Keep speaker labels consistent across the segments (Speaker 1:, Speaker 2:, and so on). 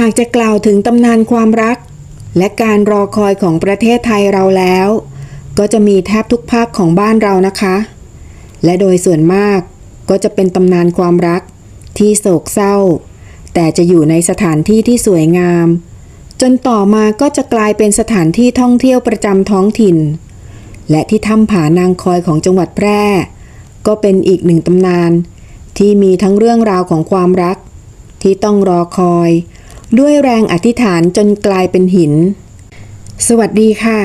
Speaker 1: หากจะกล่าวถึงตำนานความรัก และการรอคอยของประเทศไทยเราแล้ว ก็จะมีแทบทุกภาคของบ้านเรานะคะ และโดยส่วนมากก็จะเป็นตำนานความรักที่โศกเศร้า แต่จะอยู่ในสถานที่ที่สวยงาม จนต่อมาก็จะกลายเป็นสถานที่ท่องเที่ยวประจำท้องถิ่น และที่ถ้ำผานางคอยของจังหวัดแพร่ ก็เป็นอีกหนึ่งตำนาน ที่มีทั้งเรื่องราวของความรัก ที่ต้องรอคอย ด้วยแรงอธิษฐานจนกลายเป็นหิน สวัสดีค่ะ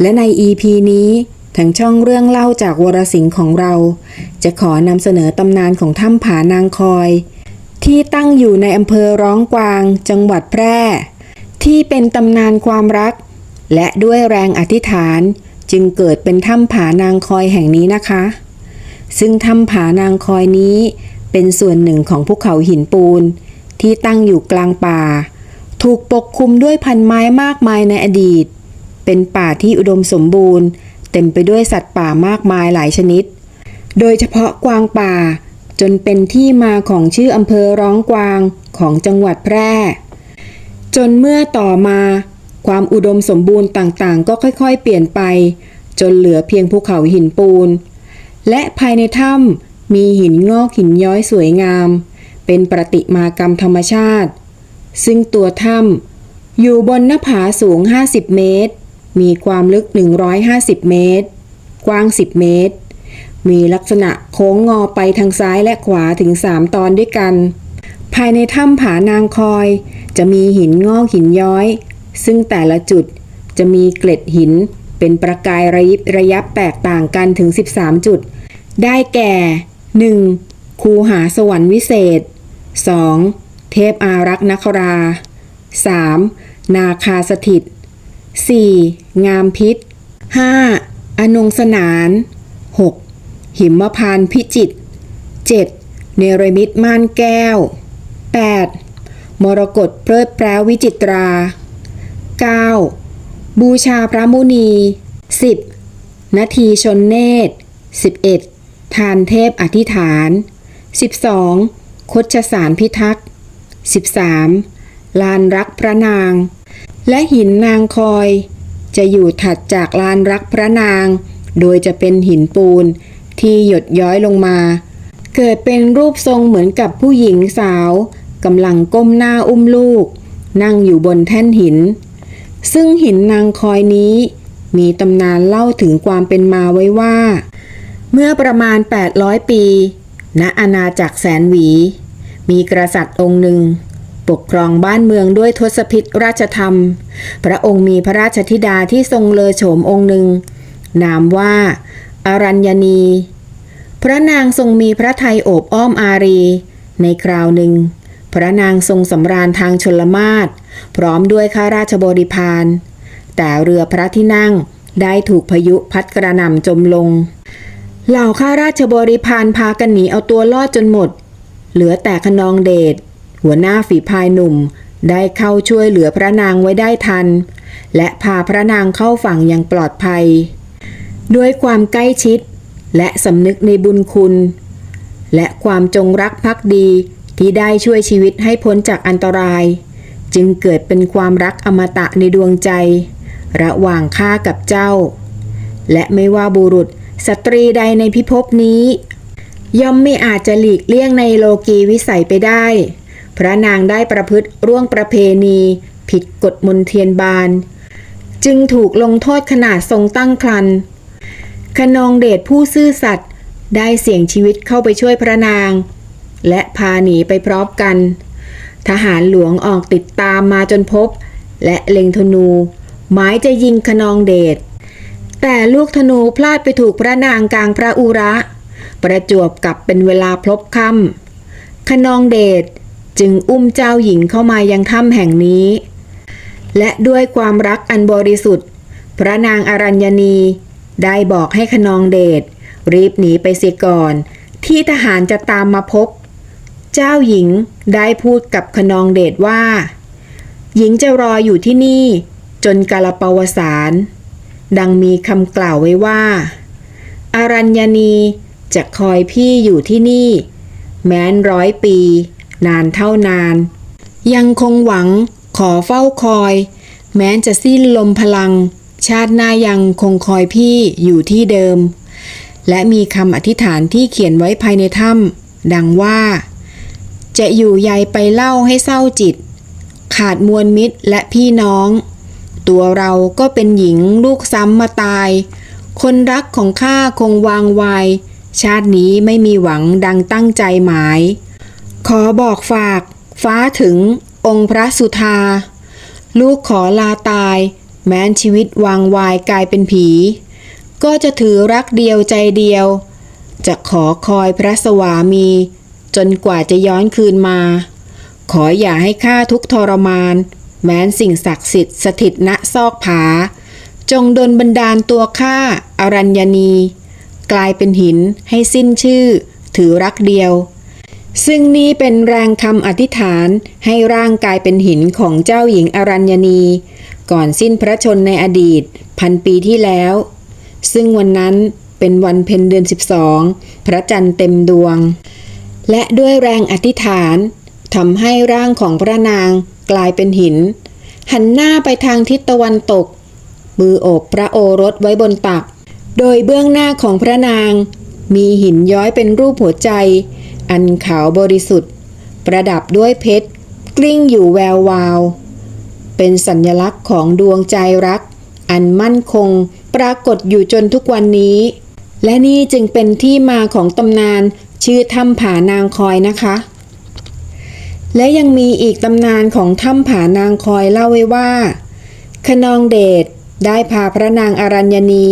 Speaker 1: และใน EP นี้ทางช่องเรื่องเล่าจากวรสิงห์ของเรา จะขอนำเสนอตำนานของถ้ำผานางคอย ที่ตั้งอยู่ในอำเภอร้องกวาง จังหวัดแพร่ ที่เป็นตำนานความรัก และด้วยแรงอธิษฐานจึงเกิดเป็นถ้ำผานางคอยแห่งนี้นะคะ ซึ่งถ้ำผานางคอยนี้เป็นส่วนหนึ่งของภูเขาหินปูน ที่ตั้งอยู่กลางป่า ถูกปกคลุมด้วยพันไม้มากมายในอดีต เป็นป่าที่อุดมสมบูรณ์ เต็มไปด้วยสัตว์ป่ามากมายหลายชนิด โดยเฉพาะกวางป่า จนเป็นที่มาของชื่ออำเภอร้องกวางของจังหวัดแพร่ จนเมื่อต่อมา ความอุดมสมบูรณ์ต่างๆ ก็ค่อยๆ เปลี่ยนไป จนเหลือเพียงภูเขาหินปูน และภายในถ้ำมีหินงอกหินย้อยสวยงาม เป็นประติมากรรมธรรมชาติ ซึ่งตัวถ้ำอยู่บนหน้าผาสูง 50 เมตร มีความลึก 150 เมตร กว้าง 10 เมตร มีลักษณะโค้งงอไปทางซ้ายและขวาถึง 3 ตอนด้วยกัน ภายในถ้ำผานางคอย จะมีหินงอกหินย้อย ซึ่งแต่ละจุดจะมีเกล็ดหินเป็นประกายระยิบระยับแตกต่างกันถึง 13 จุด ได้แก่ 1. คูหาสวรรค์วิเศษ 2. เทพอารักษ์นครา 3. นาคาสถิต 4. งามพิษ 5. อนงสนาน 6. หิมพานพิจิต 7. เนรมิตม่านแก้ว 8. มรกตเพลิดแปรวิจิตรา 9. บูชาพระมุนี 10. นาทีชนเนตร 11. ทานเทพอธิษฐาน 12. คชสารพิทักษ์ 13. ลานรักพระนาง และหินนางคอย จะอยู่ถัดจากลานรักพระนาง โดยจะเป็นหินปูนที่หยดย้อยลงมา เกิดเป็นรูปทรงเหมือนกับผู้หญิงสาวกำลังก้มหน้าอุ้มลูก นั่งอยู่บนแท่นหิน ซึ่งหินนางคอยนี้ มีตำนานเล่าถึงความเป็นมาไว้ว่า เมื่อประมาณ 800 ปี ณอาณาจักรแสนหวี มีกษัตริย์องค์หนึ่ง ปกครองบ้านเมืองด้วยทศพิธราชธรรม พระองค์มีพระราชธิดาที่ทรงเลอโฉมองค์หนึ่ง นามว่าอารัญญนี พระนางทรงมีพระทัยโอบอ้อมอารี ในคราวหนึ่ง พระนางทรงสำราญทางชลมาศพร้อมด้วยข้าราชบริพารแต่เรือพระที่นั่งได้ถูกพายุพัดกระหน่ำจมลง เหล่าข้าราชบริพารพากันหนีเอาตัวรอดจนหมด เหลือแต่ขนองเดชหัวหน้าฝีพายหนุ่มได้เข้าช่วยเหลือพระนางไว้ได้ทัน และพาพระนางเข้าฝั่งอย่างปลอดภัย ด้วยความใกล้ชิด และสำนึกในบุญคุณ และความจงรักภักดีที่ได้ช่วยชีวิตให้พ้นจากอันตราย จึงเกิดเป็นความรักอมตะในดวงใจ ระหว่างข้ากับเจ้า และไม่ว่าบุรุษ สตรีใดในพิภพนี้ ย่อมไม่อาจจะหลีกเลี่ยงในโลกีวิสัยไปได้ พระนางได้ประพฤติร่วงประเพณี ผิดกฎมนเทียนบาน จึงถูกลงโทษขนาดทรงตั้งครรภ์ขนองเดชผู้ซื่อสัตย์ได้เสี่ยงชีวิตเข้าไปช่วยพระนาง และพาหนีไปพร้อมกัน ทหารหลวงออกติดตามมาจนพบ และเล็งธนู หมายจะยิงขนองเดช แต่ลูกธนูพลาดไปถูกพระนางกลางพระอุระ ประจวบกับเป็นเวลาพลบค่ำขนองเดชจึงอุ้มเจ้าหญิงเข้ามายังถ้ำแห่งนี้ และด้วยความรักอันบริสุทธิ์ พระนางอารัญญนีได้บอกให้ขนองเดชรีบหนีไปเสียก่อน ที่ทหารจะตามมาพบ เจ้าหญิงได้พูดกับขนองเดชว่า หญิงจะรออยู่ที่นี่ จนกาลปวสาร ดังมีคำกล่าวไว้ว่า อารัญญนีจะคอยพี่อยู่ที่นี่ แม้นร้อยปี นานเท่านาน ยังคงหวังขอเฝ้าคอย แม้จะสิ้นลมพลัง ชาติหน้ายังคงคอยพี่อยู่ที่เดิม และมีคำอธิษฐานที่เขียนไว้ภายในถ้ำดังว่า จะอยู่ใยไปเล่าให้เศร้าจิต ขาดมวลมิตรและพี่น้อง ตัวเราก็เป็นหญิงลูกซ้ำมาตาย คนรักของข้าคงวางวาย ชาตินี้ไม่มีหวังดังตั้งใจหมาย ขอบอกฝาก ฟ้าถึงองค์พระสุธา ลูกขอลาตาย แม้นชีวิตวางวายกลายเป็นผี ก็จะถือรักเดียวใจเดียว จะขอคอยพระสวามี จนกว่าจะย้อนคืนมา ขออย่าให้ข้าทุกทรมาน แม้นสิ่งศักดิ์สิทธิ์สถิตณ ซอกผา จงดลบันดาลตัวข้าอารัญญนี กลายเป็นหินให้สิ้นชื่อ ถือรักเดียว ซึ่งนี่เป็นแรงคำอธิษฐานให้ร่างกายเป็นหินของเจ้าหญิงอรัญญนี ก่อนสิ้นพระชนในอดีต พันปีที่แล้ว ซึ่งวันนั้นเป็นวันเพ็ญเดือน 12 พระจันทร์เต็มดวง และด้วยแรงอธิษฐานทำให้ร่างของพระนางกลายเป็นหิน หันหน้าไปทางทิศตะวันตก มือโอบพระโอรสไว้บนตัก โดยเบื้องหน้าของพระนาง มีหินย้อยเป็นรูปหัวใจ อันขาวบริสุทธิ์ ประดับด้วยเพชร กลิ้งอยู่แวววาว เป็นสัญลักษณ์ของดวงใจรัก อันมั่นคงปรากฏอยู่จนทุกวันนี้ และนี่จึงเป็นที่มาของตำนานชื่อถ้ำผานางคอยนะคะ และยังมีอีกตำนานของถ้ำผานางคอยเล่าไว้ว่า ขนองเดชได้พาพระนางอารัญญนี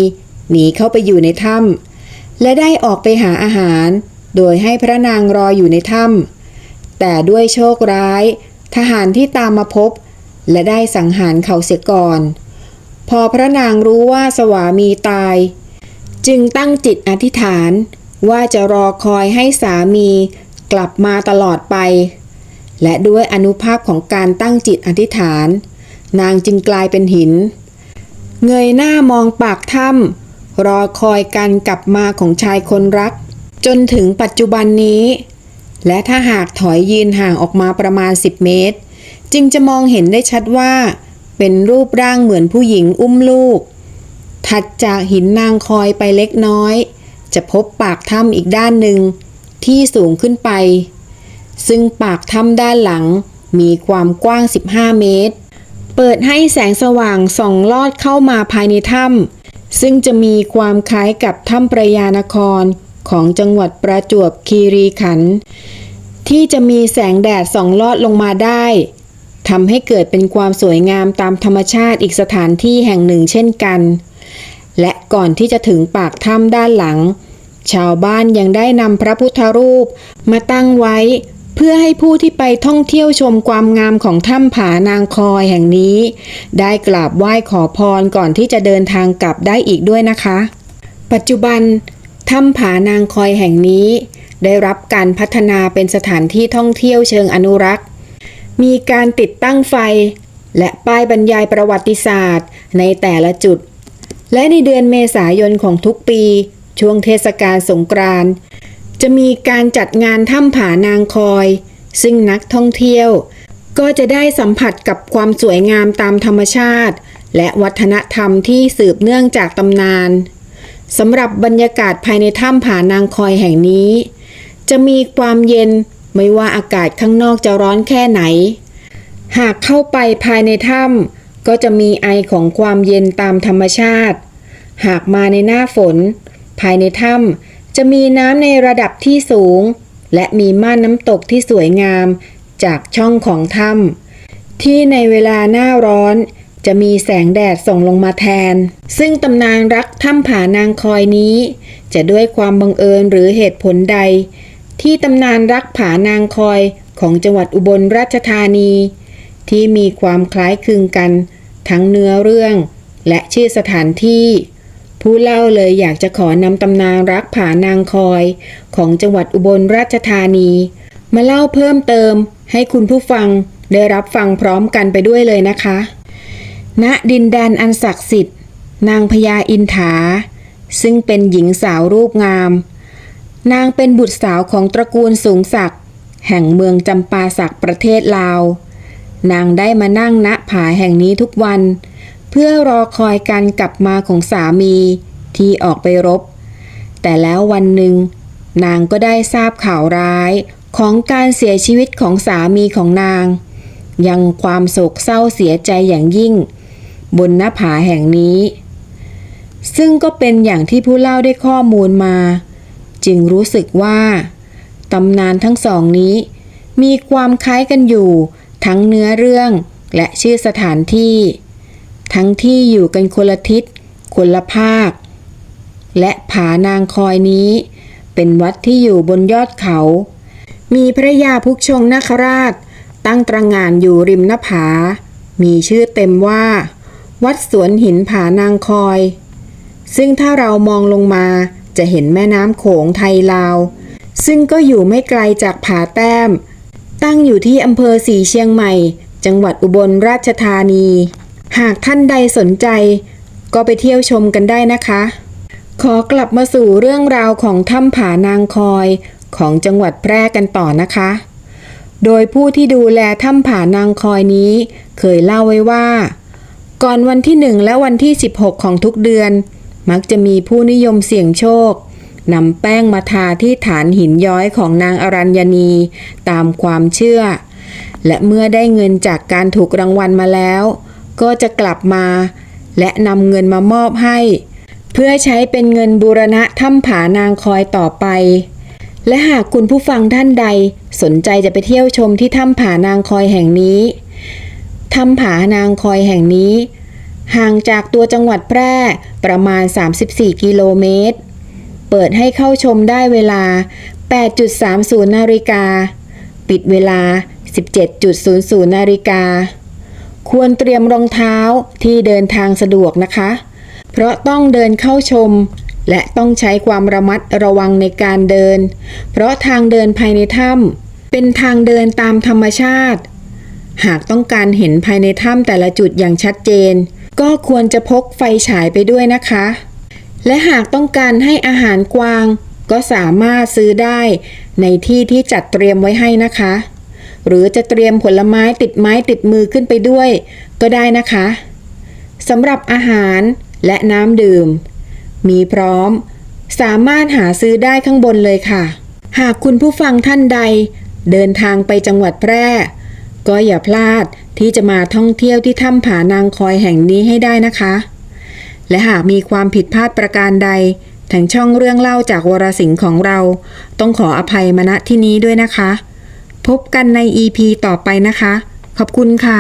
Speaker 1: หนีเข้าไปอยู่ในถ้ำและได้ออกไปหาอาหาร โดยให้พระนางรออยู่ในถ้ำแต่ด้วยโชคร้าย ทหารที่ตามมาพบ และได้สังหารเขาเสียก่อน พอพระนางรู้ว่าสวามีตาย จึงตั้งจิตอธิษฐานว่าจะรอคอยให้สามีกลับมาตลอดไป และด้วยอนุภาพของการตั้งจิตอธิษฐาน นางจึงกลายเป็นหิน เงยหน้ามองปากถ้ำรอคอยการกลับมาของชายคนรัก จนถึงปัจจุบันนี้ และถ้าหากถอยยืนห่างออกมาประมาณ 10 เมตร จึงจะมองเห็นได้ชัดว่า เป็นรูปร่างเหมือนผู้หญิงอุ้มลูก ถัดจากหินนางคอยไปเล็กน้อย จะพบปากถ้ำอีกด้านหนึ่งที่สูงขึ้นไป ซึ่งปากถ้ำด้านหลังมีความกว้าง 15 เมตร เปิดให้แสงสว่างส่องลอดเข้ามาภายในถ้ำซึ่งจะมีความคล้ายกับถ้ำประยานครของจังหวัดประจวบคีรีขันธ์ที่จะมีแสงแดดส่องลอดลงมาได้ทำให้เกิดเป็นความสวยงามตามธรรมชาติอีกสถานที่แห่งหนึ่งเช่นกัน และก่อนที่จะถึงปากถ้ำด้านหลัง ชาวบ้านยังได้นำพระพุทธรูปมาตั้งไว้ เพื่อให้ผู้ที่ไปท่องเที่ยวชมความงามของถ้ำผานางคอยแห่งนี้ ได้กราบไหว้ขอพรก่อนที่จะเดินทางกลับได้อีกด้วยนะคะ ปัจจุบันถ้ำผานางคอยแห่งนี้ ได้รับการพัฒนาเป็นสถานที่ท่องเที่ยวเชิงอนุรักษ์ มีการติดตั้งไฟ และป้ายบรรยายประวัติศาสตร์ในแต่ละจุด และในเดือนเมษายนของทุกปี ช่วงเทศกาลสงกรานต์ จะมีการจัดงานถ้ำผานางคอย ซึ่งนักท่องเที่ยว ก็จะได้สัมผัสกับความสวยงามตามธรรมชาติ และวัฒนธรรมที่สืบเนื่องจากตำนานสำหรับบรรยากาศภายในถ้ำผานางคอยแห่งนี้ จะมีความเย็นไม่ว่าอากาศข้างนอกจะร้อนแค่ไหน หากเข้าไปภายในถ้ำก็จะมีไอของความเย็นตามธรรมชาติ หากมาในหน้าฝน ภายในถ้ำ จะมีน้ำในระดับที่สูง และมีม่านน้ำตกที่สวยงามจากช่องของถ้ำที่ในเวลาหน้าร้อน จะมีแสงแดดส่องลงมาแทน ซึ่งตำนานรักถ้ำผานางคอยนี้ จะด้วยความบังเอิญหรือเหตุผลใด ที่ตำนานรักผานางคอยของจังหวัดอุบลราชธานี ที่มีความคล้ายคลึงกัน ทั้งเนื้อเรื่อง และชื่อสถานที่ ผู้เล่าเลยอยากจะขอนำตำนานรักผานางคอย ของจังหวัดอุบลราชธานี มาเล่าเพิ่มเติม ให้คุณผู้ฟังได้รับฟังพร้อมกันไปด้วยเลยนะคะ ณดินแดนอันศักดิ์สิทธิ์ นางพญาอินถา ซึ่งเป็นหญิงสาวรูปงาม นางเป็นบุตรสาวของตระกูลสูงศักดิ์แห่งเมืองจำปาสักประเทศลาว นางได้มานั่งณผาแห่งนี้ทุกวันเพื่อรอคอยการกลับมาของสามีที่ออกไปรบ แต่แล้ววันหนึ่ง นางก็ได้ทราบข่าวร้ายของการเสียชีวิตของสามีของนาง ยังความโศกเศร้าเสียใจอย่างยิ่ง บนหน้าผาแห่งนี้ ซึ่งก็เป็นอย่างที่ผู้เล่าได้ข้อมูลมา จึงรู้สึกว่าตำนานทั้งสองนี้ มีความคล้ายกันอยู่ทั้งเนื้อเรื่องและชื่อสถานที่ ทั้งที่อยู่กันคนละทิศคนละภาค และผานางคอยนี้ เป็นวัดที่อยู่บนยอดเขา มีพระยาพุกชงนาคราช ตั้งตระงานอยู่ริมหน้าผา มีชื่อเต็มว่า วัดสวนหินผานางคอย ซึ่งถ้าเรามองลงมาจะเห็นแม่น้ำโขงไทยลาว ซึ่งก็อยู่ไม่ไกลจากผาแต้ม ตั้งอยู่ที่อำเภอสีเชียงใหม่ จังหวัดอุบลราชธานี หากท่านใดสนใจ ก็ไปเที่ยวชมกันได้นะคะ ขอกลับมาสู่เรื่องราวของถ้ำผานางคอยของจังหวัดแพร่กันต่อนะคะ โดยผู้ที่ดูแลถ้ำผานางคอยนี้ เคยเล่าไว้ว่า ก่อนวันที่1และวันที่ 16 ของทุกเดือน มักจะมีผู้นิยมเสี่ยงโชคนำแป้งมาทาที่ฐานหินย้อยของนางอรัญญนีตามความเชื่อ และเมื่อได้เงินจากการถูกรางวัลมาแล้ว ก็จะกลับมา และนำเงินมามอบให้ เพื่อใช้เป็นเงินบูรณะถ้ำผานางคอยต่อไป และหากคุณผู้ฟังท่านใดสนใจจะไปเที่ยวชมที่ถ้ำผานางคอยแห่งนี้ถ้ำผานางคอยแห่งนี้ ห่างจากตัวจังหวัดแพร่ประมาณ 34 กิโลเมตร เปิดให้เข้าชมได้เวลา 8.30 นาฬิกา ปิดเวลา 17.00 นาฬิกา ควรเตรียมรองเท้าที่เดินทางสะดวกนะคะ เพราะต้องเดินเข้าชม และต้องใช้ความระมัดระวังในการเดิน เพราะทางเดินภายในถ้ำเป็นทางเดินตามธรรมชาติ หากต้องการเห็นภายในถ้ำแต่ละจุดอย่างชัดเจน ก็ควรจะพกไฟฉายไปด้วยนะคะ และหากต้องการให้อาหารกวาง ก็สามารถซื้อได้ในที่ที่จัดเตรียมไว้ให้นะคะ หรือจะเตรียมผลไม้ติดไม้ติดมือขึ้นไปด้วย ก็ได้นะคะสำหรับอาหารและน้ำดื่ม มีพร้อม สามารถหาซื้อได้ข้างบนเลยค่ะ หากคุณผู้ฟังท่านใด เดินทางไปจังหวัดแพร่ ก็อย่าพลาดที่จะมาท่องเที่ยวที่ถ้ำผานางคอยแห่งนี้ให้ได้นะคะ และหากมีความผิดพลาดประการใดทางช่องเรื่องเล่าจากวรสิงห์ของเรา ต้องขออภัยมณที่นี้ด้วยนะคะ พบกันใน EP ต่อไปนะคะ ขอบคุณค่ะ